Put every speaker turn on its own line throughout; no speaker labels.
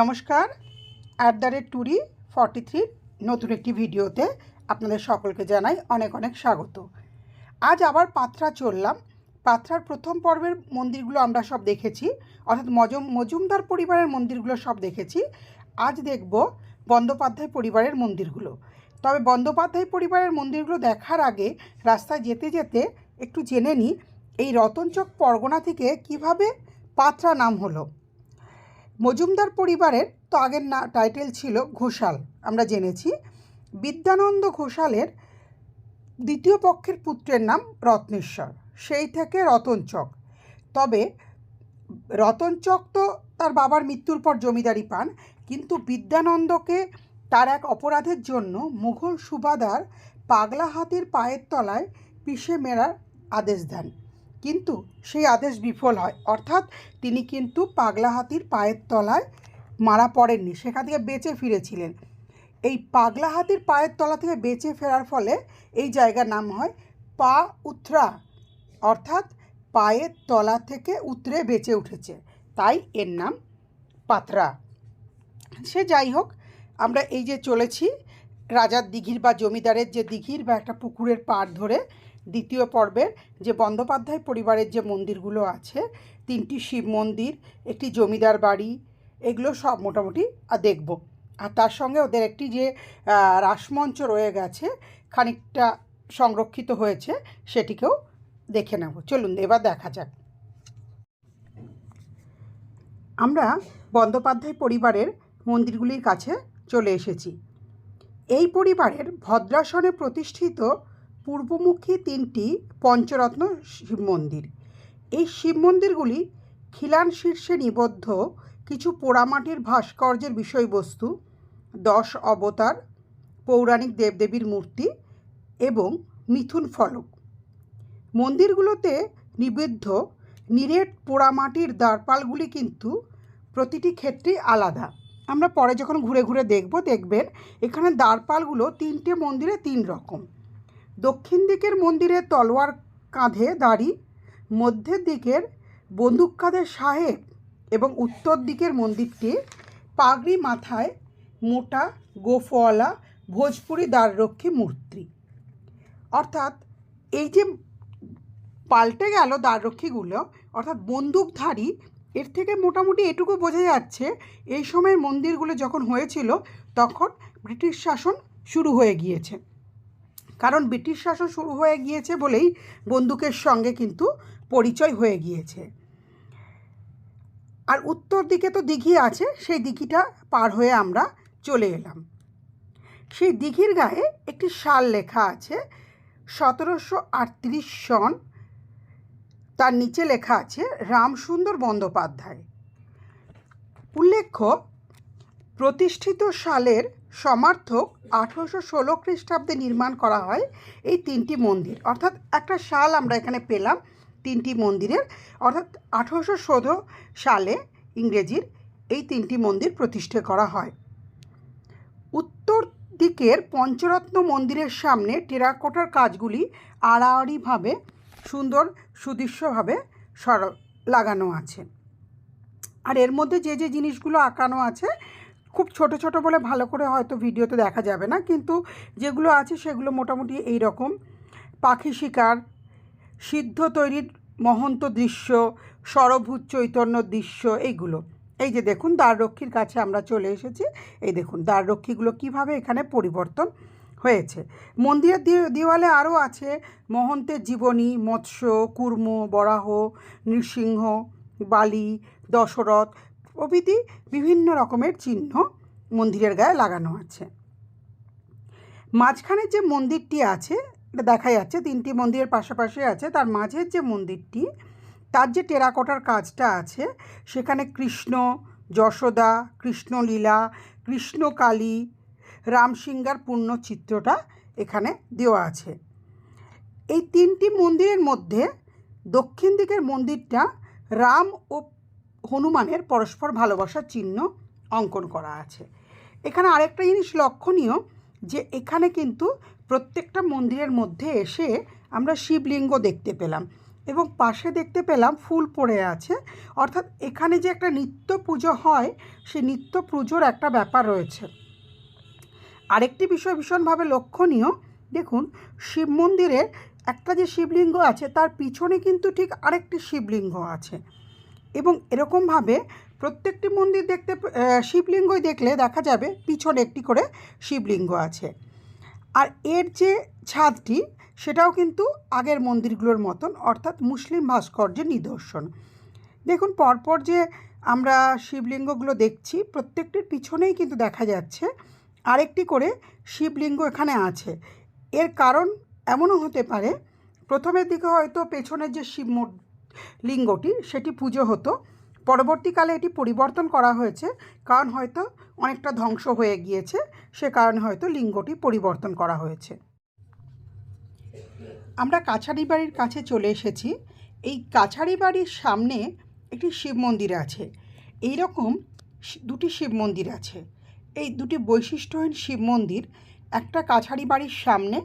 নমস্কার at the rate টুরি forty থ্রির নতুন একটি ভিডিওতে আপনাদের সকলকে জানাই অনেক অনেক স্বাগত। আজ আবার পাত্রা চললাম। পাত্রার প্রথম পর্বের মন্দিরগুলো আমরা সব দেখেছি, অর্থাৎ মজুম, মজুমদার পরিবারের মন্দিরগুলো সব দেখেছি। আজ দেখব বন্দ্যোপাধ্যায় পরিবারের মন্দিরগুলো। তবে বন্দ্যোপাধ্যায় পরিবারের মন্দিরগুলো দেখার আগে রাস্তায় যেতে যেতে একটু জেনে নিই, এই রতনচক পরগনা থেকে কীভাবে পাত্রা নাম হলো। মজুমদার পরিবারের তো আগের না টাইটেল ছিল ঘোষাল, আমরা জেনেছি। বিদ্যানন্দ ঘোষালের দ্বিতীয় পক্ষের পুত্রের নাম রত্নেশ্বর, সেই থেকে রতনচক তবে রতনচক তো তার বাবার মৃত্যুর পর জমিদারি পান, কিন্তু বিদ্যানন্দকে তার এক অপরাধের জন্য মুঘল সুবাদার পাগলা হাতির পায়ের তলায় পিষে মেরার আদেশ দেন। কিন্তু সেই আদেশ বিফল হয়। অর্থাৎ তিনি কিন্তু পাগলা হাতির পায়ের তলায় মারা পড়েননি, সেখান থেকে বেঁচে ফিরেছিলেন। এই পাগলা হাতির পায়ের তলা থেকে বেঁচে ফেরার ফলে এই জায়গার নাম হয় পা উথরা অর্থাৎ পায়ের তলা থেকে উতরে বেঁচে উঠেছে। তাই এর নাম পাত্রা। সে যাই হোক, আমরা এই যে চলেছি রাজার দিঘির বা জমিদারের যে দিঘির বা একটা পুকুরের পাড় ধরে দ্বিতীয় পর্বের যে বন্দ্যোপাধ্যায় পরিবারের যে মন্দিরগুলো আছে, তিনটি শিব মন্দির, একটি জমিদার বাড়ি, এগুলো সব মোটামুটি দেখব। আর তার সঙ্গে ওদের একটি যে রাসমঞ্চ রয়ে গেছে, খানিকটা সংরক্ষিত হয়েছে, সেটিকেও দেখে নেব। চলুন, এবার দেখা যাক। আমরা বন্দ্যোপাধ্যায় পরিবারের মন্দিরগুলির কাছে চলে এসেছি। এই পরিবারের ভদ্রাসনে প্রতিষ্ঠিত পূর্বমুখী তিনটি পঞ্চরত্ন শিব মন্দির। এই শিব মন্দিরগুলি খিলান শীর্ষে নিবদ্ধ কিছু পোড়ামাটির ভাস্কর্যের বিষয়বস্তু, দশ অবতার, পৌরাণিক দেবদেবীর মূর্তি এবং মিথুন ফলক। মন্দিরগুলোতে নিবেদ্ধ নিরেট পোড়ামাটির দ্বারপালগুলি কিন্তু প্রতিটি ক্ষেত্রেই আলাদা। আমরা পরে যখন ঘুরে ঘুরে দেখব, দেখবেন এখানে দ্বারপালগুলো তিনটে মন্দিরে তিন রকম। দক্ষিণ দিকের মন্দিরে তলোয়ার কাঁধে দাড়ি, মধ্যের দিকের বন্দুক কাঁধে সাহেব এবং উত্তর দিকের মন্দিরটি পাগড়ি মাথায় মোটা গোফওয়ালা ভোজপুরি দ্বাররক্ষী মূর্তি। অর্থাৎ এই যে পাল্টে গেল দ্বাররক্ষীগুলো, অর্থাৎ বন্দুকধারী এর থেকে মোটামুটি এটুকু বোঝা যাচ্ছে, এই সময়ের মন্দিরগুলো যখন হয়েছিল, তখন ব্রিটিশ শাসন শুরু হয়ে গিয়েছে। কারণ ব্রিটিশ শাসন শুরু হয়ে গিয়েছে বলেই বন্দুকের সঙ্গে কিন্তু পরিচয় হয়ে গিয়েছে। আর উত্তর দিকে তো দিঘি আছে, সেই দিঘিটা পার হয়ে আমরা চলে এলাম। সেই দিঘির গায়ে একটি সাল লেখা আছে, সতেরোশো আটত্রিশ সন তার নিচে লেখা আছে, রামসুন্দর বন্দ্যোপাধ্যায়। উল্লেখ্য, প্রতিষ্ঠিত সালের সমার্থক আঠেরোশো ষোলো খ্রিস্টাব্দে নির্মাণ করা হয় এই তিনটি মন্দির। অর্থাৎ একটা সাল আমরা এখানে পেলাম তিনটি মন্দিরের। অর্থাৎ আঠেরোশো ষোলো সালে ইংরেজির এই তিনটি মন্দির প্রতিষ্ঠা করা হয়। উত্তর দিকের পঞ্চরত্ন মন্দিরের সামনে টেরাকোটার কাজগুলি আড়াআড়িভাবে সুন্দর, সুদৃশ্যভাবে সর, লাগানো আছে। আর এর মধ্যে যে যে জিনিসগুলো আঁকানো আছে, খুব ছোট ছোট বলে ভালো করে হয়তো ভিডিওতে দেখা যাবে না, কিন্তু যেগুলো আছে সেগুলো মোটামুটি এই রকম পাখি শিকার, সিদ্ধ তৈরির মহন্ত দৃশ্য, সরভূত চৈতন্য দৃশ্য, এইগুলো। এই যে দেখুন, দ্বাররক্ষীর কাছে আমরা চলে এসেছি। এই দেখুন, দ্বাররক্ষীগুলো কীভাবে এখানে পরিবর্তন হয়েছে। মন্দিরের দেওয়ালে আরও আছে মহন্তের জীবনী, মৎস্য, কুর্ম, বরাহ, নৃসিংহ, বালি, দশরথ প্রভৃতি বিভিন্ন রকমের চিহ্ন মন্দিরের গায়ে লাগানো আছে। মাঝখানের যে মন্দিরটি আছে দেখা যাচ্ছে, তিনটি মন্দিরের পাশাপাশি আছে, তার মাঝের যে মন্দিরটি, তার যে টেরাকোটার কাজটা আছে, সেখানে কৃষ্ণ, যশোদা, কৃষ্ণলীলা, কৃষ্ণকালী রামসিংহার পূর্ণ চিত্রটা এখানে দেওয়া আছে। এই তিনটি মন্দিরের মধ্যে দক্ষিণ দিকের মন্দিরটা রাম ও হনুমানের পরস্পর ভালোবাসার চিহ্ন অঙ্কন করা আছে। এখানে আরেকটা জিনিস লক্ষণীয় যে এখানে কিন্তু প্রত্যেকটা মন্দিরের মধ্যে এসে আমরা শিবলিঙ্গ দেখতে পেলাম এবং পাশে দেখতে পেলাম ফুল পড়ে আছে। অর্থাৎ এখানে যে একটা নিত্য পুজো হয় সেই নিত্য পুজোর একটা ব্যাপার রয়েছে। আরেকটি বিষয় ভীষণভাবে লক্ষণীয়। দেখুন, শিব মন্দিরে একটা যে শিবলিঙ্গ আছে, তার পিছনে কিন্তু ঠিক আরেকটি শিবলিঙ্গ আছে। এবং এরকমভাবে প্রত্যেকটি মন্দির দেখতে শিবলিঙ্গই দেখলে দেখা যাবে পিছনে একটি করে শিবলিঙ্গ আছে। আর এর যে ছাদটি, সেটাও কিন্তু আগের মন্দিরগুলোর মতন, অর্থাৎ মুসলিম ভাস্কর্যের নিদর্শন। দেখুন, পরপর যে আমরা শিবলিঙ্গগুলো দেখছি, প্রত্যেকটির পিছনেই কিন্তু দেখা যাচ্ছে আরেকটি করে শিবলিঙ্গ এখানে আছে। এর কারণ এমনও হতে পারে প্রথমের দিকে হয়তো পেছনের যে শিব লিঙ্গটি, সেটি পুজো হতো। পরবর্তীকালে এটি পরিবর্তন করা হয়েছে, কারণ হয়তো অনেকটা ধ্বংস হয়ে গিয়েছে, সে কারণে হয়তো লিঙ্গটি পরিবর্তন করা হয়েছে। আমরা কাছারি বাড়ির কাছে চলে এসেছি। এই কাছারি বাড়ির সামনে একটি শিব মন্দির আছে। এই রকম দুটি শিব মন্দির আছে। এই দুটি বৈশিষ্ট্যহীন শিব মন্দির একটা কাছারি বাড়ির সামনে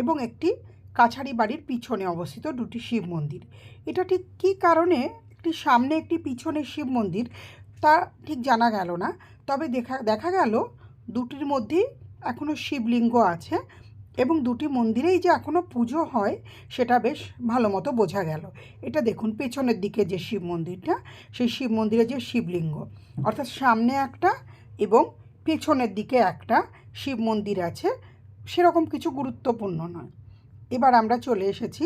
এবং একটি কাছারি বাড়ির পিছনে অবস্থিত দুটি শিব মন্দির। এটা ঠিক কী কারণে একটি সামনে একটি পিছনে শিব মন্দির তা ঠিক জানা গেল না, তবে দেখা দেখা গেল দুটির মধ্যেই এখনও শিবলিঙ্গ আছে এবং দুটি মন্দিরেই যে এখনও পুজো হয় সেটা বেশ ভালো মতো বোঝা গেল। এটা দেখুন পেছনের দিকে যে শিব মন্দিরটা, সেই শিব মন্দিরে যে শিবলিঙ্গ। অর্থাৎ সামনে একটা এবং পেছনের দিকে একটা শিব মন্দির আছে, সেরকম কিছু গুরুত্বপূর্ণ নয়। এবার আমরা চলে এসেছি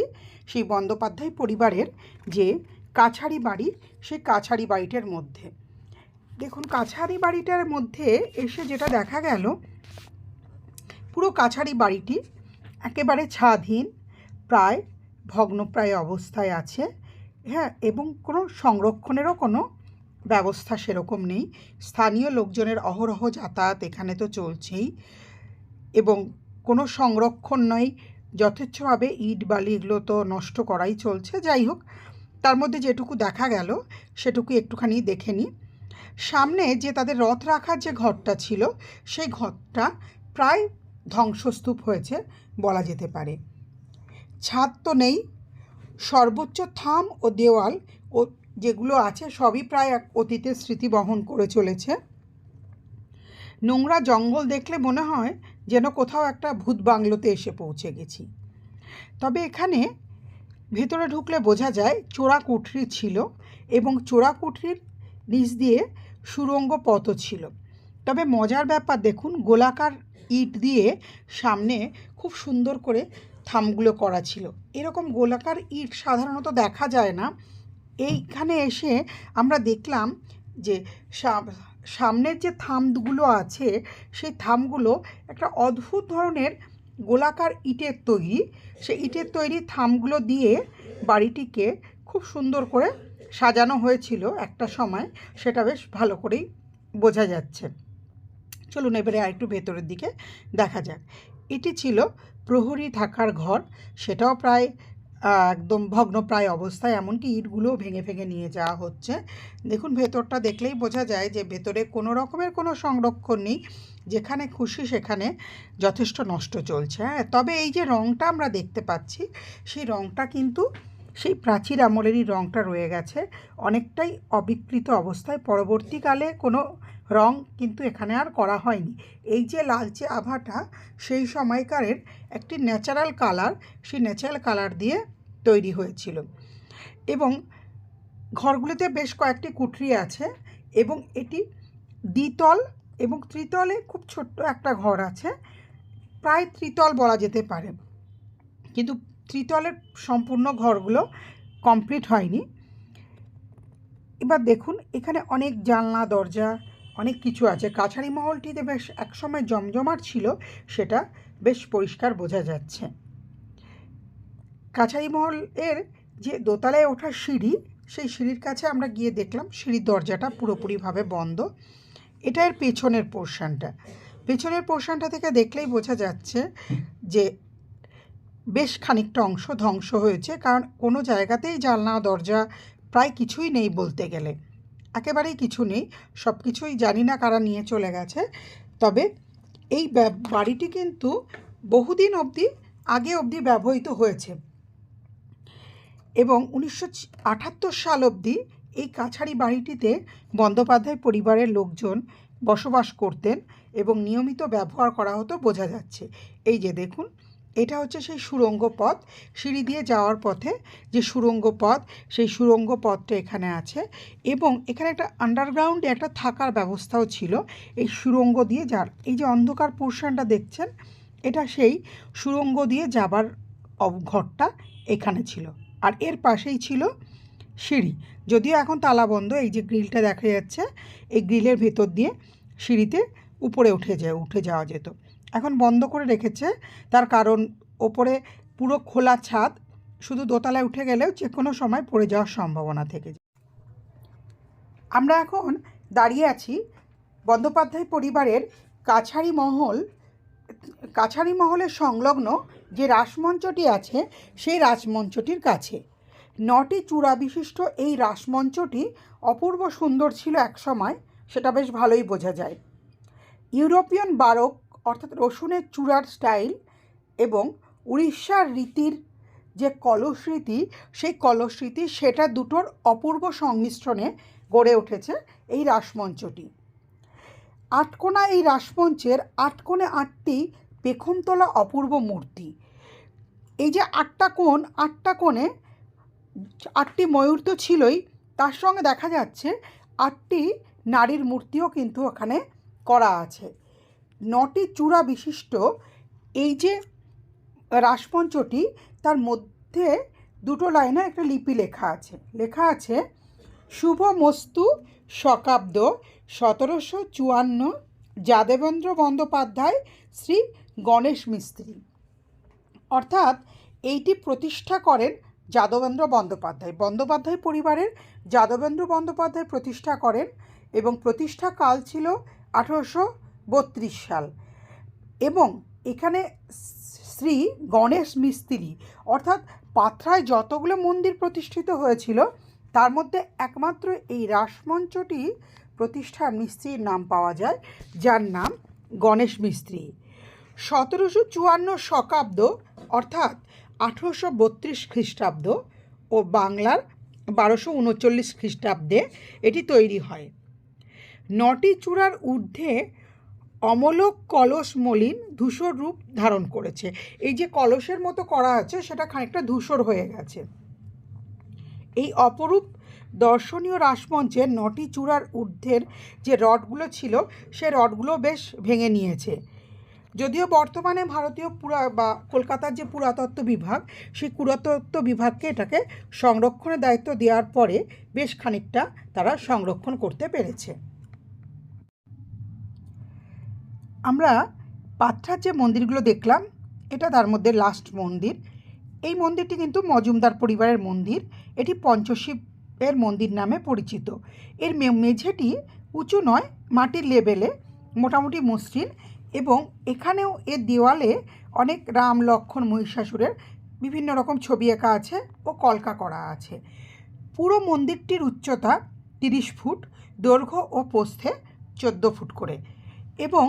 সেই বন্দ্যোপাধ্যায় পরিবারের যে কাছারি বাড়ি, সেই কাছারি বাড়িটার মধ্যে। দেখুন, কাছারি বাড়িটার মধ্যে এসে যেটা দেখা গেল, পুরো কাছারি বাড়িটি একেবারে ছাদহীন প্রায় ভগ্নপ্রায় অবস্থায় আছে। হ্যাঁ এবং কোনো সংরক্ষণেরও কোনো ব্যবস্থা সেরকম নেই। স্থানীয় লোকজনের অহরহ যাতায়াত এখানে তো চলছেই এবং কোনো সংরক্ষণ নয়। যথেচ্ছভাবে ইট বালি এগুলো তো নষ্ট করাই চলছে। যাই হোক, তার মধ্যে যেটুকু দেখা গেল সেটুকু একটুখানি দেখে নিই। সামনে যে তাদের রথ রাখার যে ঘরটা ছিল, সেই ঘরটা প্রায় ধ্বংসস্তূপ হয়েছে বলা যেতে পারে। ছাদ তো নেই। সর্বোচ্চ থাম ও দেওয়াল ও যেগুলো আছে সবই প্রায় এক অতীতের স্মৃতি বহন করে চলেছে। নোংরা জঙ্গল দেখলে মনে হয় যেন কোথাও একটা ভূত বাংলোতে এসে পৌঁছে গেছি। তবে এখানে ভেতরে ঢুকলে বোঝা যায় চোরা কুঠরি ছিল এবং চোরা কুঠরির নিচ দিয়ে সুরঙ্গ পথও ছিল। তবে মজার ব্যাপার দেখুন, গোলাকার ইট দিয়ে সামনে খুব সুন্দর করে থামগুলো করা ছিল। এরকম গোলাকার ইট সাধারণত দেখা যায় না। এইখানে এসে আমরা দেখলাম যে সামনের যে থামগুলো আছে, সেই থামগুলো একটা অদ্ভুত ধরনের গোলাকার ইটের তৈরি। সেই ইটের তৈরি থামগুলো দিয়ে বাড়িটিকে খুব সুন্দর করে সাজানো হয়েছিল একটা সময়। সেটা বেশ ভালো করেই বোঝা যাচ্ছে। চলুন এবারে আরেকটু ভেতরের দিকে দেখা যাক। এটি ছিল প্রহরী থাকার ঘর। সেটাও প্রায় একদম ভগ্নপ্রায় অবস্থায়, এমনকি ইটগুলোও ভেঙে ভেঙে নিয়ে যাওয়া হচ্ছে। দেখুন, ভেতরটা দেখলেই বোঝা যায় যে ভেতরে কোনো রকমের কোনো সংরক্ষণ নেই। যেখানে খুশি সেখানে যথেষ্ট নষ্ট চলছে। হ্যাঁ তবে এই যে রঙটা আমরা দেখতে পাচ্ছি, সেই রঙটা কিন্তু, সেই প্রাচীর আমলেরই রঙটা রয়ে গেছে। অনেকটাই অবিকৃত অবস্থায়। পরবর্তীকালে কোনো রং কিন্তু এখানে আর করা হয়নি। এই যে লালচে আভাটা, সেই সময়কারের একটি ন্যাচারাল কালার সেই ন্যাচারাল কালার দিয়ে তৈরি হয়েছিল। এবং ঘরগুলিতে বেশ কয়েকটি কুঠরি আছে এবং এটি দ্বিতল এবং ত্রিতলে খুব ছোট্ট একটা ঘর আছে। প্রায় ত্রিতল বলা যেতে পারে। কিন্তু ত্রিতলের সম্পূর্ণ ঘরগুলো কমপ্লিট হয়নি। এবার দেখুন, এখানে অনেক জানলা, দরজা অনেক কিছু আছে। কাছারি মহলটিতে বেশ একসময় জমজমাট ছিল, সেটা বেশ পরিষ্কার বোঝা যাচ্ছে। কাছারি মহলের যে দোতলায় ওঠা সিঁড়ি, সেই সিঁড়ির কাছে আমরা গিয়ে দেখলাম, সিঁড়ির দরজাটা পুরোপুরিভাবে বন্ধ। এটা এর পেছনের পোর্শনটা। পেছনের পোর্শনটা থেকে দেখলেই বোঝা যাচ্ছে যে বেশ খানিকটা অংশ ধ্বংস হয়েছে, কারণ কোনো জায়গাতেই জানলা, দরজা প্রায় কিছুই নেই বলতে গেলে। একেবারেই কিছু নেই সব কিছুই জানি না কারা নিয়ে চলে গেছে। তবে এই বাড়িটি কিন্তু বহুদিন অবধি, আগে অবধি ব্যবহৃত হয়েছে। এবং উনিশশো আটাত্তর সাল অবধি এই কাছাড়ি বাড়িটিতে বন্দ্যোপাধ্যায় পরিবারের লোকজন বসবাস করতেন এবং নিয়মিত ব্যবহার করা হতো, বোঝা যাচ্ছে। এই যে দেখুন এটা হচ্ছে সেই সুড়ঙ্গ পথ। সিঁড়ি দিয়ে যাওয়ার পথে যে সুড়ঙ্গ পথ, সেই সুড়ঙ্গ পথটা এখানে আছে এবং এখানে একটা আন্ডারগ্রাউন্ডে একটা থাকার ব্যবস্থাও ছিল এই সুরঙ্গ দিয়ে যার। এই যে অন্ধকার পোর্শনটা দেখছেন, এটা সেই সুরঙ্গ দিয়ে যাবার ঘরটা এখানে ছিল। আর এর পাশেই ছিল সিঁড়ি। যদিও এখন তালা বন্ধ, এই যে গ্রিলটা দেখা যাচ্ছে, এই গ্রিলের ভেতর দিয়ে সিঁড়িতে উপরে উঠে যায়, উঠে যাওয়া যেত। এখন বন্ধ করে রেখেছে। তার কারণ, ওপরে পুরো খোলা ছাদ, শুধু দোতলায় উঠে গেলেও যে কোনো সময় পড়ে যাওয়ার সম্ভাবনা থেকে আমরা এখন দাঁড়িয়ে আছি বন্দ্যোপাধ্যায় পরিবারের কাছারি মহল, কাছারি মহলের সংলগ্ন যে রাসমঞ্চটি আছে, সেই রাসমঞ্চটির কাছে। নটি চূড়া বিশিষ্ট এই রাসমঞ্চটি অপূর্ব সুন্দর ছিল একসময় সেটা বেশ ভালোই বোঝা যায়। ইউরোপিয়ান বারক অর্থাৎ রসুনের চূড়ার স্টাইল এবং উড়িষ্যার রীতির যে কলস্মৃতি সেই কলস্মৃতি সেটা দুটোর অপূর্ব সংমিশ্রণে গড়ে উঠেছে এই রাসমঞ্চটি। আটকোনা এই রাসমঞ্চের আটকোণে আটটি পেখমতলা অপূর্ব মূর্তি। এই যে আটটা কোণ, আটটা কোণে আটটি ময়ূর তো ছিলই, তার সঙ্গে দেখা যাচ্ছে আটটি নারীর মূর্তিও কিন্তু ওখানে করা আছে। নটি চূড়া বিশিষ্ট এই যে রাসমঞ্চটি, তার মধ্যে দুটো লাইনে একটা লিপি লেখা আছে। লেখা আছে, শুভ মস্তু শকাব্দ সতেরোশো চুয়ান্ন, যাদবেন্দ্র বন্দ্যোপাধ্যায়, শ্রী গণেশ মিস্ত্রি। অর্থাৎ এইটি প্রতিষ্ঠা করেন যাদবেন্দ্র বন্দ্যোপাধ্যায়। বন্দ্যোপাধ্যায় পরিবারের যাদবেন্দ্র বন্দ্যোপাধ্যায় প্রতিষ্ঠা করেন এবং প্রতিষ্ঠা কাল ছিল আঠেরোশো বত্রিশ সাল। এবং এখানে শ্রী গণেশ মিস্ত্রি, অর্থাৎ পাথরায় যতগুলো মন্দির প্রতিষ্ঠিত হয়েছিল, তার মধ্যে একমাত্র এই রাসমঞ্চটি প্রতিষ্ঠার মিস্ত্রির নাম পাওয়া যায়, যার নাম গণেশ মিস্ত্রি। সতেরোশো চুয়ান্ন শকাব্দ, অর্থাৎ আঠেরোশো বত্রিশ খ্রিস্টাব্দ ও বাংলার বারোশো উনচল্লিশ খ্রিস্টাব্দে এটি তৈরি হয়। নটি চূড়ার ঊর্ধ্বে অমলোক কলস মলিন ধূসর রূপ ধারণ করেছে। এই যে কলসের মতো করা আছে, সেটা খানিকটা ধূসর হয়ে গেছে। এই অপরূপ দর্শনীয় রাসমঞ্চে নটি চূড়ার ঊর্ধ্বের যে রডগুলো ছিল, সে রডগুলো বেশ ভেঙে নিয়েছে। যদিও বর্তমানে ভারতীয় পুরা বা কলকাতার যে পুরাতত্ত্ব বিভাগ, সেই পুরাতত্ত্ব বিভাগকে এটাকে সংরক্ষণের দায়িত্ব দেওয়ার পরে বেশ খানিকটা তারা সংরক্ষণ করতে পেরেছে। আমরা পাত্রার যে মন্দিরগুলো দেখলাম, এটা তার মধ্যে লাস্ট মন্দির। এই মন্দিরটি কিন্তু মজুমদার পরিবারের মন্দির। এটি পঞ্চশিবের মন্দির নামে পরিচিত। এর মেঝেটি উঁচু নয়, মাটির লেভেলে মোটামুটি মসৃণ এবং এখানেও এর দেওয়ালে অনেক রাম, লক্ষণ, মহিষাসুরের বিভিন্ন রকম ছবি আঁকা আছে ও কলকা করা আছে। পুরো মন্দিরটির উচ্চতা তিরিশ ফুট, দৈর্ঘ্য ও পোস্থে চোদ্দ ফুট করে এবং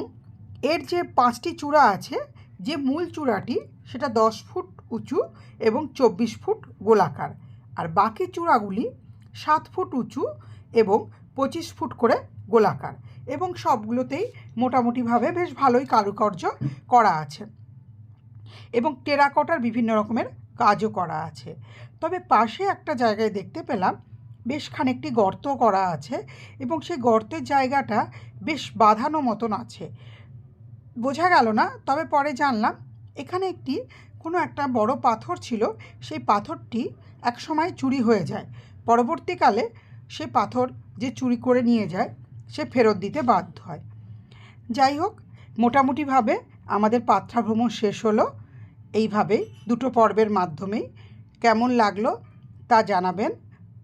এর যে পাঁচটি চূড়া আছে, যে মূল চূড়াটি, সেটা দশ ফুট উঁচু এবং চব্বিশ ফুট গোলাকার। আর বাকি চূড়াগুলি সাত ফুট উঁচু এবং পঁচিশ ফুট করে গোলাকার। এবং সবগুলোতেই মোটামুটিভাবে বেশ ভালোই কারুকার্য করা আছে। এবং টেরাকোটার বিভিন্ন রকমের কাজও করা আছে। তবে পাশে একটা জায়গায় দেখতে পেলাম, বেশ খানিকটি গর্ত করা আছে এবং সেই গর্তের জায়গাটা বেশ বাঁধানো মতন আছে। বোঝা গেল না, তবে পরে জানলাম এখানে একটি কোনো একটা বড় পাথর ছিল, সেই পাথরটি একসময় চুরি হয়ে যায়। পরবর্তীকালে সে পাথর যে চুরি করে নিয়ে যায়, সে ফেরত দিতে বাধ্য হয়। যাই হোক, মোটামুটিভাবে আমাদের পাত্রা ভ্রমণ শেষ হলো। এইভাবেই দুটো পর্বের মাধ্যমেই কেমন লাগল তা জানাবেন।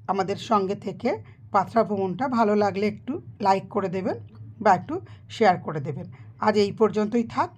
আমাদের সঙ্গে থেকে পাত্রা ভ্রমণটা ভালো লাগলে একটু লাইক করে দেবেন বা একটু শেয়ার করে দেবেন। আজ এই পর্যন্তই থাক।